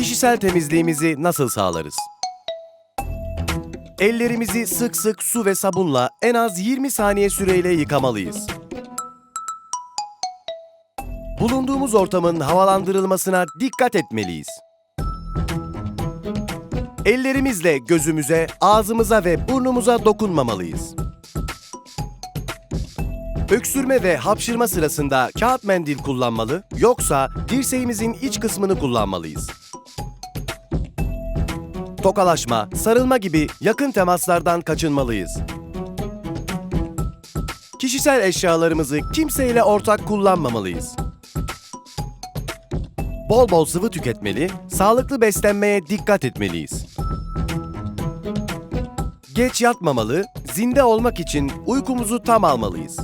Kişisel temizliğimizi nasıl sağlarız? Ellerimizi sık sık su ve sabunla en az 20 saniye süreyle yıkamalıyız. Bulunduğumuz ortamın havalandırılmasına dikkat etmeliyiz. Ellerimizle gözümüze, ağzımıza ve burnumuza dokunmamalıyız. Öksürme ve hapşırma sırasında kağıt mendil kullanmalı, yoksa dirseğimizin iç kısmını kullanmalıyız. Tokalaşma, sarılma gibi yakın temaslardan kaçınmalıyız. Kişisel eşyalarımızı kimseyle ortak kullanmamalıyız. Bol bol sıvı tüketmeli, sağlıklı beslenmeye dikkat etmeliyiz. Geç yatmamalı, zinde olmak için uykumuzu tam almalıyız.